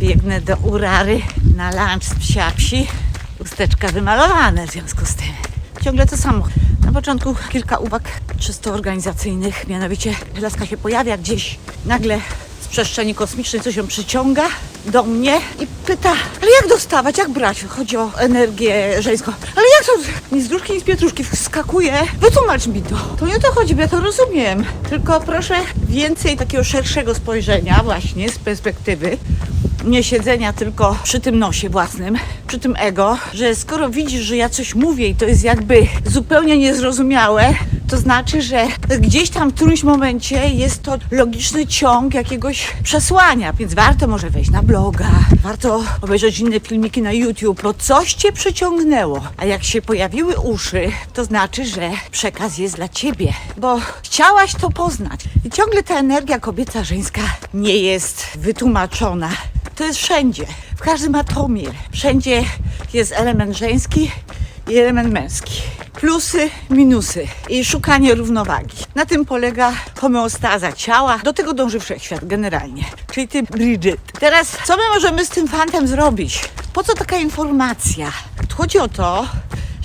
Biegnę do Urary na lunch z psia psi. Usteczka wymalowane w związku z tym. Ciągle to samo. Na początku kilka uwag czysto organizacyjnych, mianowicie laska się pojawia gdzieś nagle z przestrzeni kosmicznej, coś ją przyciąga do mnie i pyta, ale jak dostawać, jak brać? Chodzi o energię żeńską. Ale jak to? Ni z gruszki, ni z pietruszki wskakuje. Wytłumacz mi to. To nie o to chodzi, bo ja to rozumiem. Tylko proszę więcej takiego szerszego spojrzenia właśnie z perspektywy nie siedzenia tylko przy tym nosie własnym, przy tym ego, że skoro widzisz, że ja coś mówię i to jest jakby zupełnie niezrozumiałe, to znaczy, że gdzieś tam w którymś momencie jest to logiczny ciąg jakiegoś przesłania, więc warto może wejść na bloga, warto obejrzeć inne filmiki na YouTube, bo coś cię przyciągnęło. A jak się pojawiły uszy, to znaczy, że przekaz jest dla ciebie, bo chciałaś to poznać. I ciągle ta energia kobieca, żeńska nie jest wytłumaczona. To jest wszędzie, w każdym atomie. Wszędzie jest element żeński i element męski. Plusy, minusy i szukanie równowagi. Na tym polega homeostaza ciała. Do tego dąży wszechświat generalnie. Czyli ty, Bridget. Teraz, co my możemy z tym fantem zrobić? Po co taka informacja? Chodzi o to,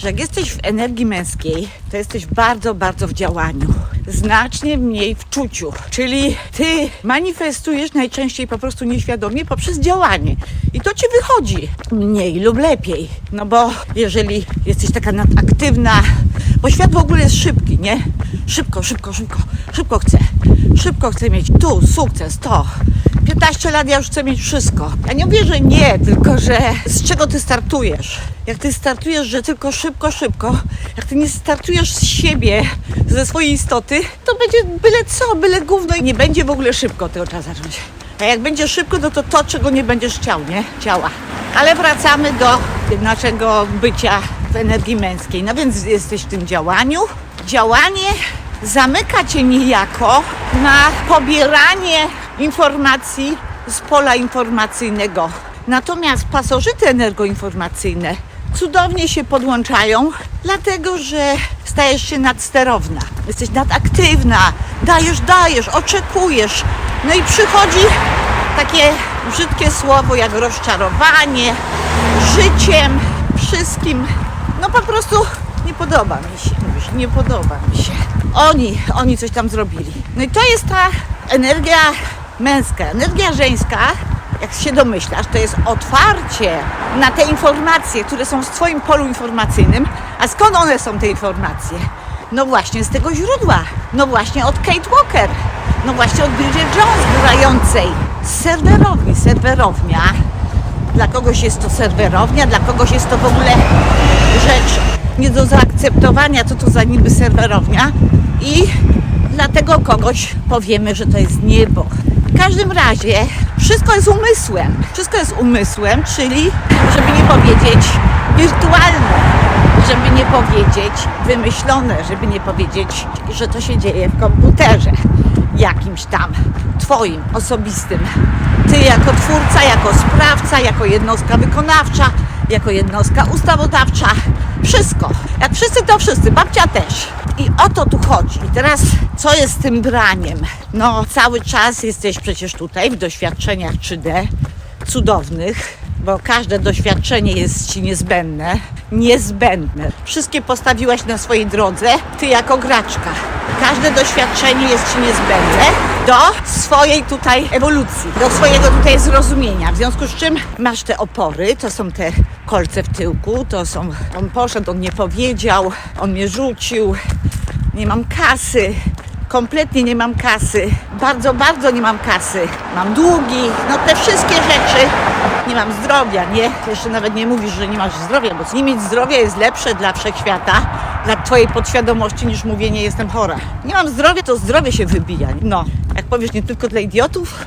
że jak jesteś w energii męskiej, to jesteś bardzo, bardzo w działaniu. Znacznie mniej w czuciu. Czyli ty manifestujesz najczęściej po prostu nieświadomie poprzez działanie. I to ci wychodzi mniej lub lepiej. No bo jeżeli jesteś taka nadaktywna, bo świat w ogóle jest szybki, nie? Szybko, szybko, szybko, szybko chcę. Szybko chcę mieć tu sukces, to. 15 lat ja już chcę mieć wszystko. Ja nie mówię, że nie, tylko że z czego ty startujesz? Jak ty startujesz, że tylko szybko, szybko, jak ty nie startujesz z siebie, ze swojej istoty, to będzie byle co, byle gówno i nie będzie w ogóle szybko, tego trzeba zacząć. A jak będzie szybko, no to to, czego nie będziesz chciał, nie? Ciała. Ale wracamy do naszego bycia w energii męskiej. No więc jesteś w tym działaniu. Działanie zamyka cię niejako na pobieranie informacji z pola informacyjnego. Natomiast pasożyty energoinformacyjne cudownie się podłączają, dlatego że stajesz się nadsterowna. Jesteś nadaktywna, dajesz, dajesz, oczekujesz. No i przychodzi takie brzydkie słowo jak rozczarowanie, życiem, wszystkim. No po prostu nie podoba mi się, nie podoba mi się. Oni, oni coś tam zrobili. No i to jest ta energia męska. Energia żeńska, jak się domyślasz, to jest otwarcie na te informacje, które są w Twoim polu informacyjnym. A skąd one są, te informacje? No właśnie z tego źródła. No właśnie od Kate Walker. No właśnie od Bridget Jones grającej z serwerowni. Serwerownia. Dla kogoś jest to serwerownia, dla kogoś jest to w ogóle rzecz nie do zaakceptowania, co to za niby serwerownia. I dlatego kogoś powiemy, że to jest niebo. W każdym razie wszystko jest umysłem. Wszystko jest umysłem, czyli żeby nie powiedzieć wirtualne, żeby nie powiedzieć wymyślone, żeby nie powiedzieć, że to się dzieje w komputerze jakimś tam twoim, osobistym. Ty jako twórca, jako sprawca, jako jednostka wykonawcza, jako jednostka ustawodawcza, wszystko. Jak wszyscy, to wszyscy, babcia też. I o to tu chodzi. I teraz, co jest z tym braniem? No, cały czas jesteś przecież tutaj w doświadczeniach 3D, cudownych, bo każde doświadczenie jest Ci niezbędne. Niezbędne. Wszystkie postawiłaś na swojej drodze, Ty jako graczka. Każde doświadczenie jest Ci niezbędne do swojej tutaj ewolucji, do swojego tutaj zrozumienia. W związku z czym masz te opory, to są te kolce w tyłku, to są... On poszedł, on nie powiedział, on mnie rzucił, nie mam kasy, kompletnie nie mam kasy, bardzo, bardzo nie mam kasy, mam długi, no te wszystkie rzeczy, nie mam zdrowia, nie? Jeszcze nawet nie mówisz, że nie masz zdrowia, bo nie mieć zdrowia jest lepsze dla wszechświata, dla twojej podświadomości niż mówienie jestem chora. Nie mam zdrowia, to zdrowie się wybija. No, jak powiesz nie tylko dla idiotów,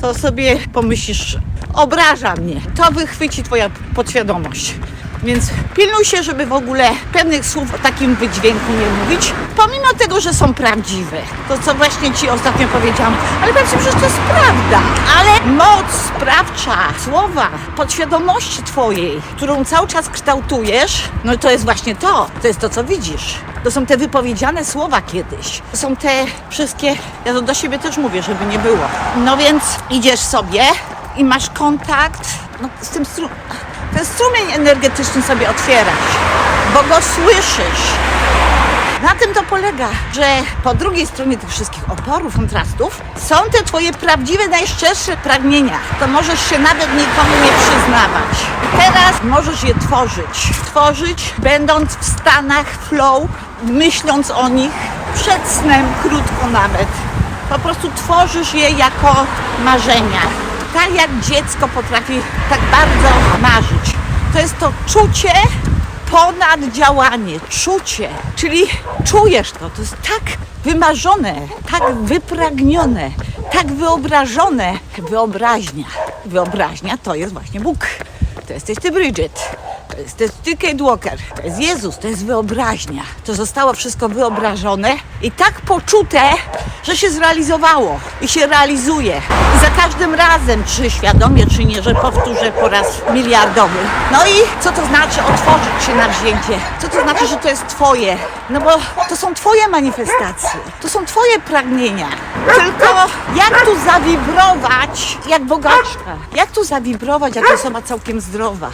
to sobie pomyślisz, obraża mnie. To wychwyci twoja podświadomość. Więc pilnuj się, żeby w ogóle pewnych słów o takim wydźwięku nie mówić, pomimo tego, że są prawdziwe. To, co właśnie Ci ostatnio powiedziałam, ale pewnie przecież to jest prawda. Ale moc sprawcza słowa, podświadomości Twojej, którą cały czas kształtujesz, no to jest właśnie to. To jest to, co widzisz. To są te wypowiedziane słowa kiedyś. To są te wszystkie, ja to do siebie też mówię, żeby nie było. No więc idziesz sobie i masz kontakt no, z tym stru- ten strumień energetyczny sobie otwierasz, bo go słyszysz. Na tym to polega, że po drugiej stronie tych wszystkich oporów, kontrastów są te twoje prawdziwe, najszczersze pragnienia. To możesz się nawet nikomu nie przyznawać. Teraz możesz je tworzyć. Tworzyć, będąc w stanach flow, myśląc o nich przed snem, krótko nawet. Po prostu tworzysz je jako marzenia. Tak jak dziecko potrafi tak bardzo marzyć. To jest to czucie, ponad działanie, czucie, czyli czujesz to, to jest tak wymarzone, tak wypragnione, tak wyobrażone. Wyobraźnia. Wyobraźnia to jest właśnie Bóg. To jesteś ty, Bridget. To jesteś ty, Kate Walker. To jest Jezus, to jest wyobraźnia. To zostało wszystko wyobrażone i tak poczute, że się zrealizowało i się realizuje. I za każdym razem, czy świadomie, czy nie, że powtórzę po raz miliardowy. No i co to znaczy otworzyć się na wzięcie? Co to znaczy, że to jest Twoje? No bo to są Twoje manifestacje, to są Twoje pragnienia. Tylko jak tu zawibrować jak bogaczka? Jak tu zawibrować jak osoba całkiem zdrowa?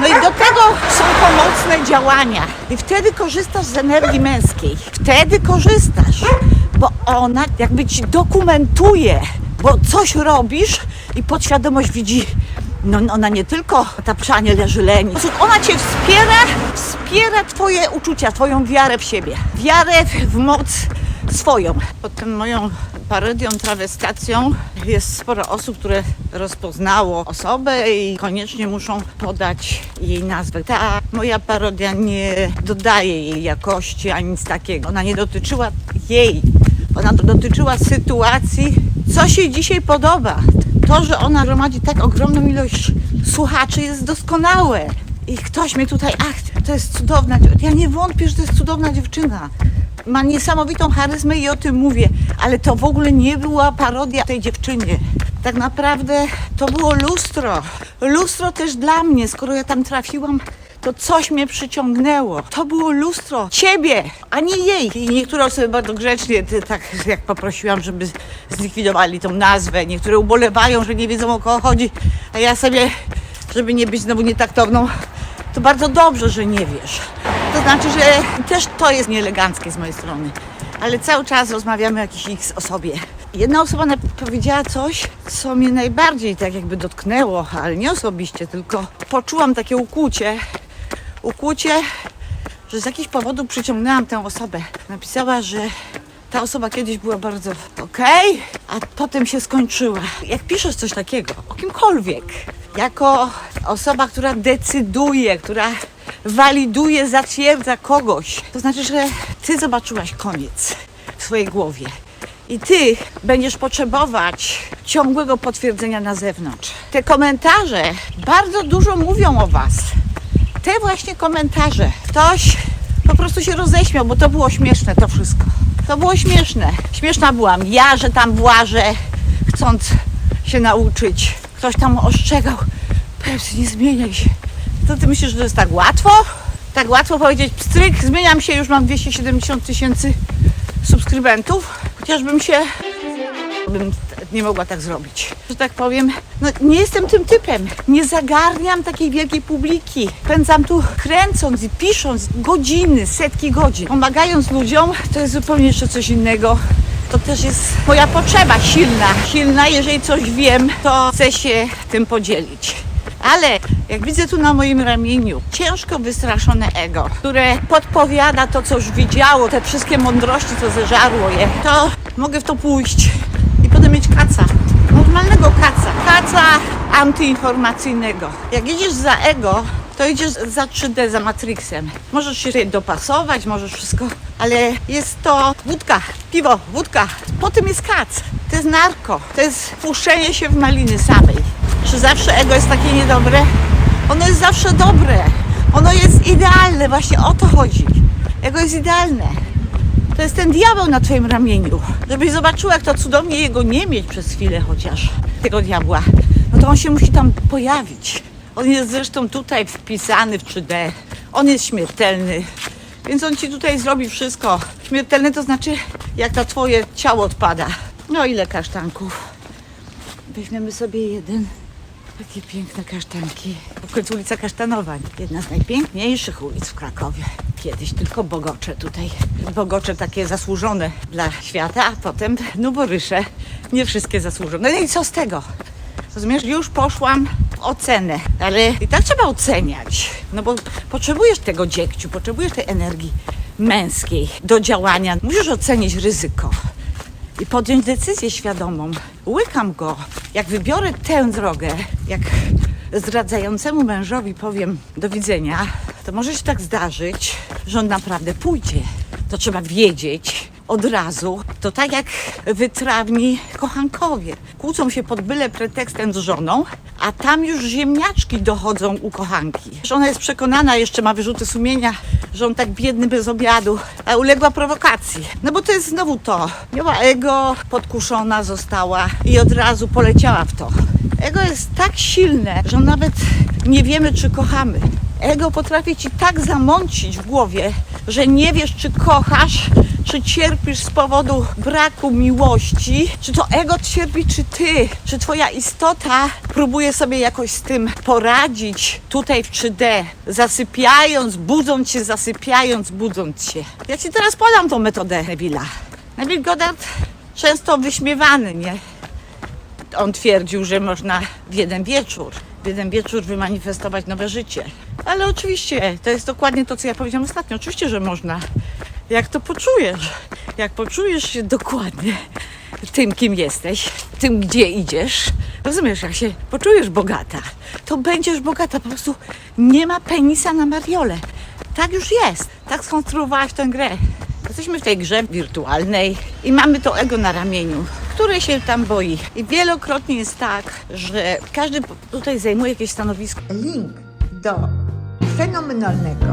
No i do tego są pomocne działania. I wtedy korzystasz z energii męskiej. Wtedy korzystasz, bo ona jakby ci dokumentuje, bo coś robisz i podświadomość widzi, no ona nie tylko ta pszanie leży leni, ona cię wspiera, wspiera twoje uczucia, twoją wiarę w siebie, wiarę w moc swoją. Pod tą moją parodią, trawestacją jest sporo osób, które rozpoznało osobę i koniecznie muszą podać jej nazwę. Ta moja parodia nie dodaje jej jakości ani nic takiego. Ona nie dotyczyła jej. Ona dotyczyła sytuacji, co się dzisiaj podoba. To, że ona gromadzi tak ogromną ilość słuchaczy jest doskonałe. I ktoś mnie tutaj, ach, to jest cudowna, ja nie wątpię, że to jest cudowna dziewczyna. Ma niesamowitą charyzmę i o tym mówię, ale to w ogóle nie była parodia tej dziewczynie. Tak naprawdę to było lustro. Lustro też dla mnie, skoro ja tam trafiłam, to coś mnie przyciągnęło. To było lustro ciebie, a nie jej. I niektóre osoby bardzo grzecznie, ty, tak jak poprosiłam, żeby zlikwidowali tą nazwę. Niektóre ubolewają, że nie wiedzą o kogo chodzi, a ja sobie, żeby nie być znowu nietaktowną, to bardzo dobrze, że nie wiesz. To znaczy, że też to jest nieeleganckie z mojej strony. Ale cały czas rozmawiamy o jakiejś X osobie. Jedna osoba powiedziała coś, co mnie najbardziej tak jakby dotknęło, ale nie osobiście, tylko poczułam takie ukłucie. Ukłucie, że z jakichś powodów przyciągnęłam tę osobę. Napisała, że ta osoba kiedyś była bardzo okej, a potem się skończyła. Jak piszesz coś takiego o kimkolwiek, jako osoba, która decyduje, która waliduje, zatwierdza kogoś, to znaczy, że ty zobaczyłaś koniec w swojej głowie. I ty będziesz potrzebować ciągłego potwierdzenia na zewnątrz. Te komentarze bardzo dużo mówią o was te właśnie komentarze. Ktoś po prostu się roześmiał, bo to było śmieszne to wszystko. To było śmieszne. Śmieszna byłam ja, że tam włażę, chcąc się nauczyć. Ktoś tam ostrzegał, Pepsi, nie zmieniaj się. To ty myślisz, że to jest tak łatwo? Tak łatwo powiedzieć, pstryk, zmieniam się, już mam 270 tysięcy subskrybentów. Chociażbym się bym nie mogła tak zrobić. Że tak powiem, no nie jestem tym typem. Nie zagarniam takiej wielkiej publiki. Pędzam tu kręcąc i pisząc godziny, setki godzin. Pomagając ludziom, to jest zupełnie jeszcze coś innego. To też jest moja potrzeba silna. Silna, jeżeli coś wiem, to chcę się tym podzielić. Ale jak widzę tu na moim ramieniu ciężko wystraszone ego, które podpowiada to, co już widziało, te wszystkie mądrości, co zeżarło je, to mogę w to pójść i potem mieć kaca. Normalnego kaca. Kaca antyinformacyjnego. Jak idziesz za ego, to idziesz za 3D, za Matrixem. Możesz się dopasować, możesz wszystko, ale jest to wódka, piwo, wódka. Potem jest kac. To jest narko. To jest puszczenie się w maliny samej. Czy zawsze ego jest takie niedobre? Ono jest zawsze dobre. Ono jest idealne, właśnie o to chodzi. Ego jest idealne. To jest ten diabeł na twoim ramieniu. Żebyś zobaczyła, jak to cudownie jego nie mieć przez chwilę chociaż, tego diabła. No to on się musi tam pojawić. On jest zresztą tutaj wpisany w 3D. On jest śmiertelny. Więc on ci tutaj zrobi wszystko. Śmiertelny to znaczy, jak to twoje ciało odpada. No ile kasztanków? Weźmiemy sobie jeden. Takie piękne kasztanki. W końcu ulica Kasztanowa, jedna z najpiękniejszych ulic w Krakowie. Kiedyś tylko bogocze tutaj. Bogocze takie zasłużone dla świata, a potem nuborysze. Nie wszystkie zasłużone. No i co z tego? Rozumiesz, już poszłam ocenę, ale i tak trzeba oceniać. No bo potrzebujesz tego dziegciu, potrzebujesz tej energii męskiej do działania. Musisz ocenić ryzyko i podjąć decyzję świadomą. Łykam go. Jak wybiorę tę drogę, jak zdradzającemu mężowi powiem do widzenia, to może się tak zdarzyć, że on naprawdę pójdzie. To trzeba wiedzieć od razu. To tak jak wytrawni kochankowie. Kłócą się pod byle pretekstem z żoną, a tam już ziemniaczki dochodzą u kochanki. Że ona jest przekonana, jeszcze ma wyrzuty sumienia, że on tak biedny bez obiadu, a uległa prowokacji. No bo to jest znowu to. Miała ego, podkuszona została i od razu poleciała w to. Ego jest tak silne, że nawet nie wiemy, czy kochamy. Ego potrafi ci tak zamącić w głowie, że nie wiesz, czy kochasz, czy cierpisz z powodu braku miłości, czy to ego cierpi, czy ty, czy twoja istota próbuje sobie jakoś z tym poradzić tutaj w 3D, zasypiając, budząc się, zasypiając, budząc się. Ja ci teraz podam tą metodę Neville'a. Neville Goddard często wyśmiewany, nie? on twierdził, że można w jeden wieczór, w jeden wieczór wymanifestować nowe życie. Ale oczywiście, to jest dokładnie to, co ja powiedziałam ostatnio. Oczywiście, że można. Jak to poczujesz, jak poczujesz się dokładnie tym, kim jesteś, tym, gdzie idziesz, rozumiesz, jak się poczujesz bogata, to będziesz bogata. Po prostu nie ma penisa na Mariole. Tak już jest. Tak skonstruowałaś tę grę. Jesteśmy w tej grze wirtualnej i mamy to ego na ramieniu, które się tam boi. I wielokrotnie jest tak, że każdy tutaj zajmuje jakieś stanowisko. link do fenomenalnego,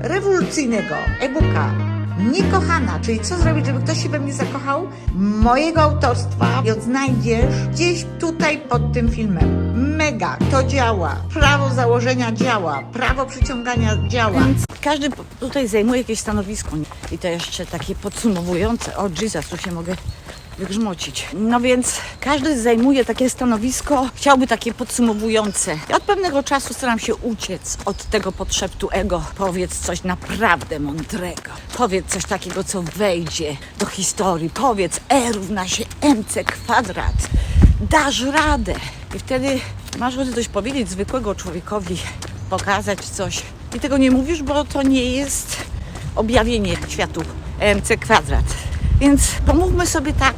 rewolucyjnego e-booka Niekochana, czyli co zrobić, żeby ktoś się we mnie zakochał, mojego autorstwa odnajdziesz gdzieś tutaj pod tym filmem. Mega, to działa. Prawo założenia działa, prawo przyciągania działa. Więc każdy tutaj zajmuje jakieś stanowisko. I to jeszcze takie podsumowujące. O Jesus, tu się mogę wygrzmocić. No więc każdy zajmuje takie stanowisko, chciałby takie podsumowujące. Ja od pewnego czasu staram się uciec od tego podszeptu ego. Powiedz coś naprawdę mądrego. Powiedz coś takiego, co wejdzie do historii. Powiedz E równa się MC kwadrat. Dasz radę. I wtedy masz ochotę coś powiedzieć zwykłego człowiekowi, pokazać coś. I tego nie mówisz, bo to nie jest objawienie światu MC kwadrat. Więc pomówmy sobie tak,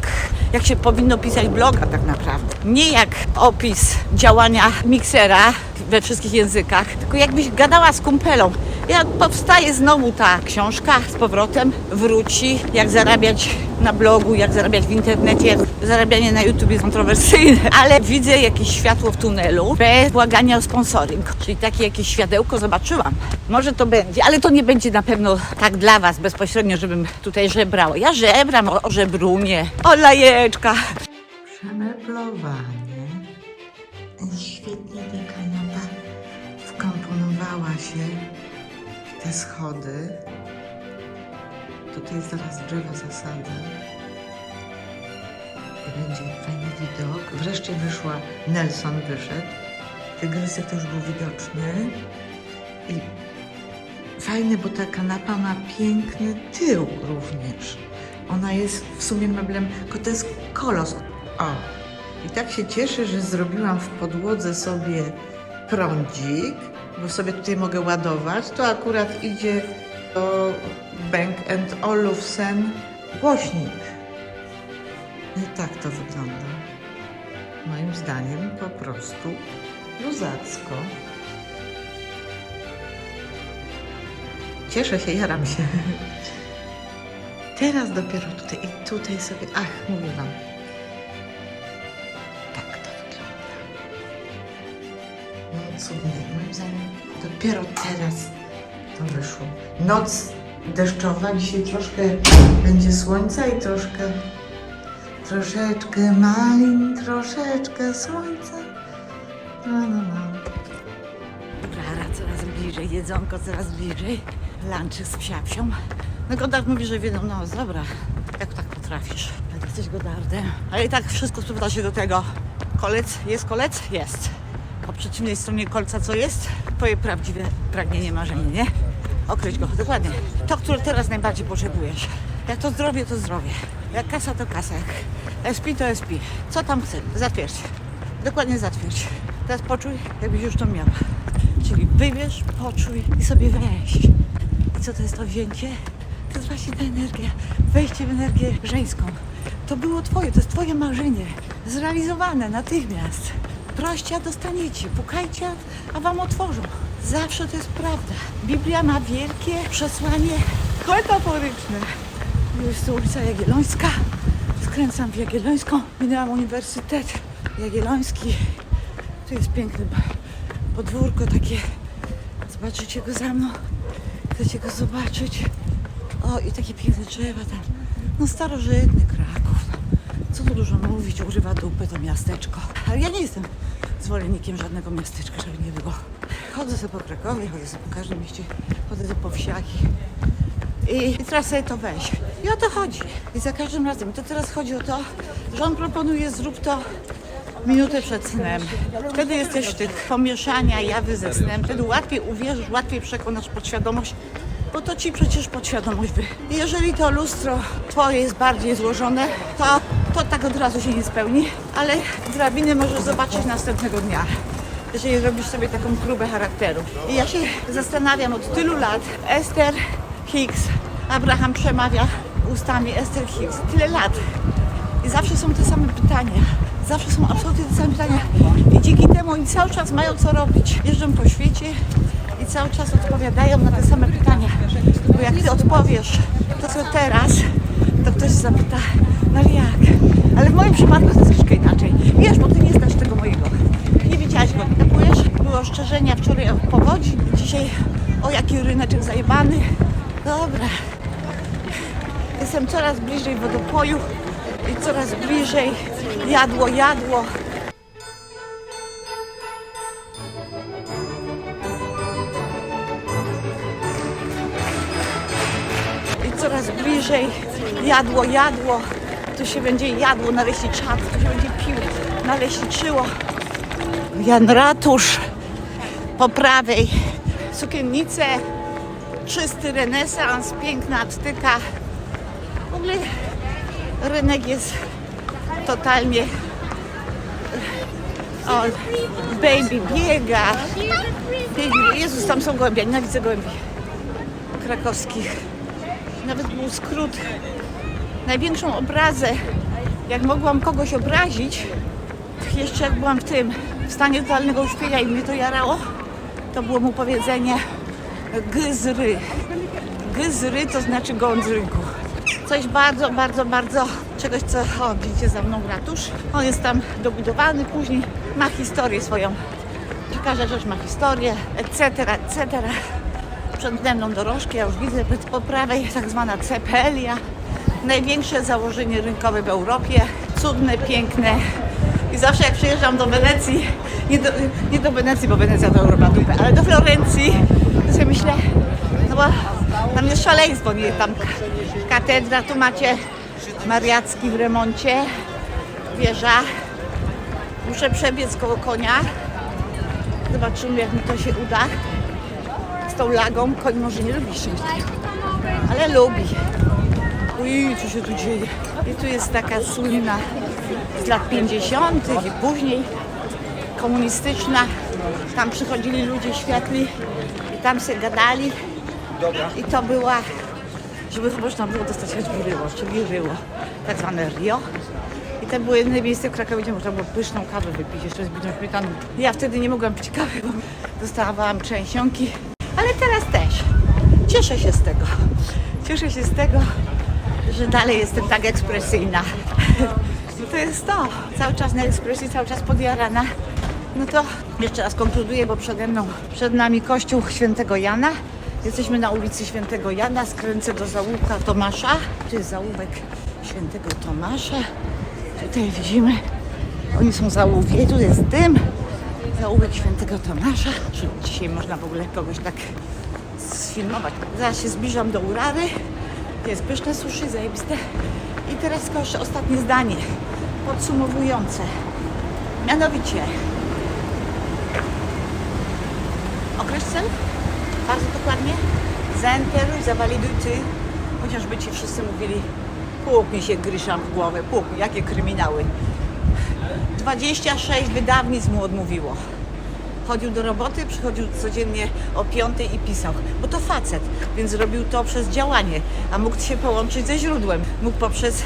jak się powinno pisać bloga tak naprawdę. Nie jak opis działania miksera we wszystkich językach, tylko jakbyś gadała z kumpelą. Jak powstaje znowu ta książka z powrotem, wróci, jak zarabiać na blogu, jak zarabiać w internecie. Zarabianie na YouTube jest kontrowersyjne, ale widzę jakieś światło w tunelu bez błagania o sponsoring. Czyli takie jakieś światełko zobaczyłam. Może to będzie, ale to nie będzie na pewno tak dla Was bezpośrednio, żebym tutaj żebrała. Ja żebram o, o żebrunie, o lajeczka. Przemeblowanie. Świetnie ta kanapa wkomponowała się w te schody. Tutaj zaraz drzewo zasadzę. I będzie fajny widok. Wreszcie wyszła, Nelson wyszedł. Tygrysek już był widoczny. I fajne, bo ta kanapa ma piękny tył również. Ona jest w sumie meblem, to jest kolos. O, i tak się cieszę, że zrobiłam w podłodze sobie prądzik, bo sobie tutaj mogę ładować. To akurat idzie do Bank Olufsen głośnik. No i tak to wygląda. Moim zdaniem po prostu luzacko. Cieszę się, jaram się. Teraz dopiero tutaj i tutaj sobie, ach, mówię wam. Tak to wygląda. No cudnie, moim zdaniem dopiero teraz to wyszło. Noc deszczowa, dzisiaj troszkę będzie słońca i troszkę, troszeczkę malin, troszeczkę słońca. No, no, no. Rara coraz bliżej, jedzonko coraz bliżej. Lunchy z psiapsią. No Godard mówi, że wiedzą, no dobra, jak tak potrafisz? Ty jesteś Godardem. Ale i tak wszystko sprowadza się do tego. Kolec, jest kolec? Jest. Po przeciwnej stronie kolca co jest? Twoje prawdziwe pragnienie, marzenie, nie? Okryć go, dokładnie. To, które teraz najbardziej potrzebujesz. Jak to zdrowie, to zdrowie. Jak kasa, to kasa. Jak SP, to SP. Co tam chcesz? Zatwierdź. Dokładnie zatwierdź. Teraz poczuj, jakbyś już to miała. Czyli wybierz, poczuj i sobie weź. I co to jest to wzięcie? To jest właśnie ta energia. Wejście w energię żeńską. To było twoje, to jest twoje marzenie. Zrealizowane natychmiast. Proście, a dostaniecie. Pukajcie, a wam otworzą. Zawsze to jest prawda. Biblia ma wielkie przesłanie metaforyczne. Jest to ulica Jagiellońska. Skręcam w Jagiellońską. Minęłam Uniwersytet Jagielloński. Tu jest piękne podwórko takie. Zobaczycie go za mną. Chcecie go zobaczyć. O, i takie piękne drzewa tam. No starożytny Kraków. Co tu dużo mówić, używa dupy to miasteczko. Ale ja nie jestem zwolennikiem żadnego miasteczka, żeby nie było. Chodzę sobie po Krakowie, chodzę sobie po każdym mieście, chodzę sobie po wsiach i, i teraz sobie to weź. I o to chodzi. I za każdym razem. To teraz chodzi o to, że on proponuje zrób to minutę przed snem. Wtedy jesteś w tych pomieszania jawy ze snem. Wtedy łatwiej uwierzysz, łatwiej przekonasz podświadomość, bo to ci przecież podświadomość. I jeżeli to lustro twoje jest bardziej złożone, to, to tak od razu się nie spełni, ale drabiny możesz zobaczyć następnego dnia. Jeżeli robisz sobie taką próbę charakteru. I ja się zastanawiam od tylu lat, Esther Hicks, Abraham przemawia ustami Esther Hicks, tyle lat. I zawsze są te same pytania. Zawsze są absolutnie te same pytania. I dzięki temu oni cały czas mają co robić. Jeżdżą po świecie i cały czas odpowiadają na te same pytania. Bo jak ty odpowiesz to co teraz, to ktoś zapyta, no ale jak? Ale w moim przypadku to jest troszeczkę inaczej. Wiesz, bo ty nie znasz tego mojego. Nie widziałaś go, kupujesz? Były ostrzeżenia wczoraj o powodzi, dzisiaj o jaki ryneczek zajebany. Dobra. Jestem coraz bliżej wodopoju i coraz bliżej jadło, jadło. Bliżej jadło, jadło. Tu się będzie jadło na leśniczat, tu się będzie pił na leśniczyło. Jan Ratusz po prawej sukiennice, czysty renesans, piękna aptyka. W ogóle rynek jest totalnie. O, baby biega. Jezus, tam są gołębie, nienawidzę gołębi krakowskich. Nawet był skrót. Największą obrazę, jak mogłam kogoś obrazić, jeszcze jak byłam w tym, w stanie totalnego uśpienia i mnie to jarało, to było mu powiedzenie gyzry. Gyzry to znaczy gołąb z rynku. Coś bardzo, bardzo, bardzo, czegoś co, o widzicie za mną ratusz. On jest tam dobudowany, później ma historię swoją. Każda rzecz ma historię, etc., etc. Przed mną dorożki, ja już widzę po prawej tak zwana cepelia. Największe założenie rynkowe w Europie. Cudne, piękne. I zawsze jak przyjeżdżam do Wenecji, nie do, nie do Wenecji, bo Wenecja to Europa dupę, ale do Florencji, to sobie myślę, no bo tam jest szaleństwo, nie? Tam katedra, tu macie Mariacki w remoncie, wieża. Muszę przebiec koło konia. Zobaczymy, jak mi to się uda. Tą lagą koń może nie lubi szczęścia, ale lubi. Uj, co się tu dzieje? I tu jest taka słynna z lat 50. i później komunistyczna. Tam przychodzili ludzie światli i tam się gadali. I to była, żeby chyba można było dostać choćby ryło, czyli ryło, tak zwane Rio. I to było jedyne miejsce w Krakowie, gdzie można było pyszną kawę wypić, jeszcze z bitą śmietaną. Ja wtedy nie mogłam pić kawy, bo dostawałam trzęsionki, teraz też. Cieszę się z tego. Cieszę się z tego, że dalej jestem tak ekspresyjna. No to jest to. Cały czas na ekspresji, cały czas podjarana. No to jeszcze raz konkluduję, bo przede mną, przed nami kościół świętego Jana. Jesteśmy na ulicy Świętego Jana, skręcę do zaułka Tomasza. Tu jest zaułek Świętego Tomasza. Tutaj widzimy, oni są zaułki, tu jest dym. Zaułek Świętego Tomasza. Dzisiaj można w ogóle kogoś tak sfilmować. Zaraz się zbliżam do Urary. Jest pyszne sushi, zajebiste. I teraz jeszcze ostatnie zdanie podsumowujące. Mianowicie wiesz cel? Bardzo dokładnie. Zaenteruj, zawaliduj ty. Chociażby ci wszyscy mówili, płuknij się Gryszam w głowę, płuknij, jakie kryminały. 26 wydawnictw mu odmówiło. Chodził do roboty, przychodził codziennie o 5 i pisał, bo to facet, więc robił to przez działanie, a mógł się połączyć ze źródłem, mógł poprzez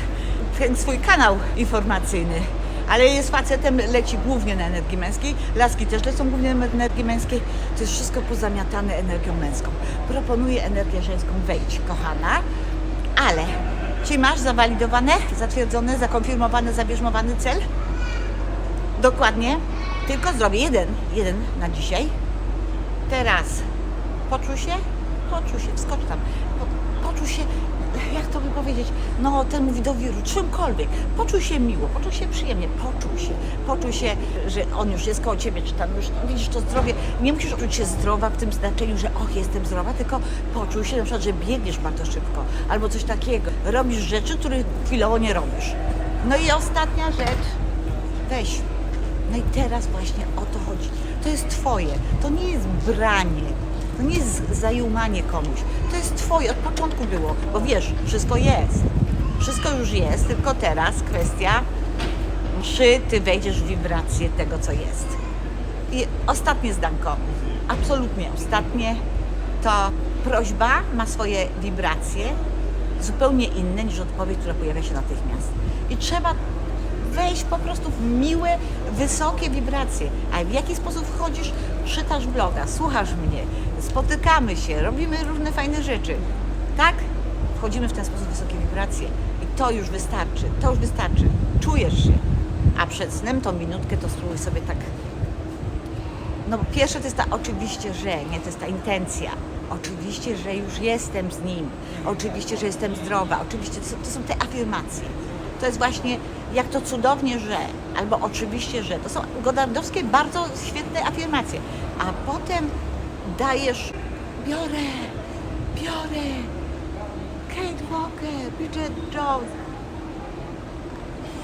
ten swój kanał informacyjny. Ale jest facetem, leci głównie na energii męskiej, laski też lecą głównie na energii męskiej, to jest wszystko pozamiatane energią męską. Proponuję energię żeńską, wejdź kochana, ale czy masz zawalidowane, zatwierdzone, zakonfirmowane, zabierzmowany cel? Dokładnie. Tylko zrobię jeden, jeden na dzisiaj. Teraz poczuł się? Poczuł się, wskocz tam. Po, poczuł się, jak to by powiedzieć, no temu widowi czymkolwiek. Poczuł się miło, poczuł się przyjemnie, poczuł się. Poczuł się, że on już jest koło ciebie, czy tam już widzisz to zdrowie. Nie musisz czuć się zdrowa w tym znaczeniu, że och, jestem zdrowa, tylko poczuł się na przykład, że biegniesz bardzo szybko, albo coś takiego. Robisz rzeczy, których chwilowo nie robisz. No i ostatnia rzecz, weź. No i teraz właśnie o to chodzi. To jest Twoje. To nie jest branie. To nie jest zajumanie komuś. To jest Twoje. Od początku było. Bo wiesz, wszystko jest. Wszystko już jest, tylko teraz kwestia, czy Ty wejdziesz w wibrację tego, co jest. I ostatnie zdanko, absolutnie ostatnie, to prośba ma swoje wibracje zupełnie inne niż odpowiedź, która pojawia się natychmiast. I trzeba wejść po prostu w miłe, wysokie wibracje. A w jaki sposób wchodzisz? Czytasz bloga, słuchasz mnie, spotykamy się, robimy różne fajne rzeczy. Tak? Wchodzimy w ten sposób w wysokie wibracje. I to już wystarczy, to już wystarczy. Czujesz się. A przed snem tą minutkę to spróbuj sobie tak no pierwsze to jest ta oczywiście, że, nie, to jest ta intencja. Oczywiście, że już jestem z nim. Oczywiście, że jestem zdrowa. Oczywiście to są, to są te afirmacje. To jest właśnie jak to cudownie, że, albo oczywiście, że. To są godardowskie bardzo świetne afirmacje. A potem dajesz, biorę, biorę, Kate Walker, Bridget Jones,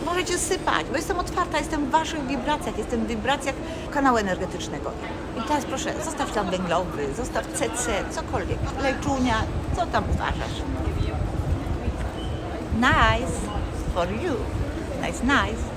Możecie sypać, bo jestem otwarta, jestem w waszych wibracjach, jestem w wibracjach kanału energetycznego. I teraz proszę, zostaw tam węglowy, zostaw CC, cokolwiek, lejczunia, co tam uważasz? Nice for you. Nice, nice.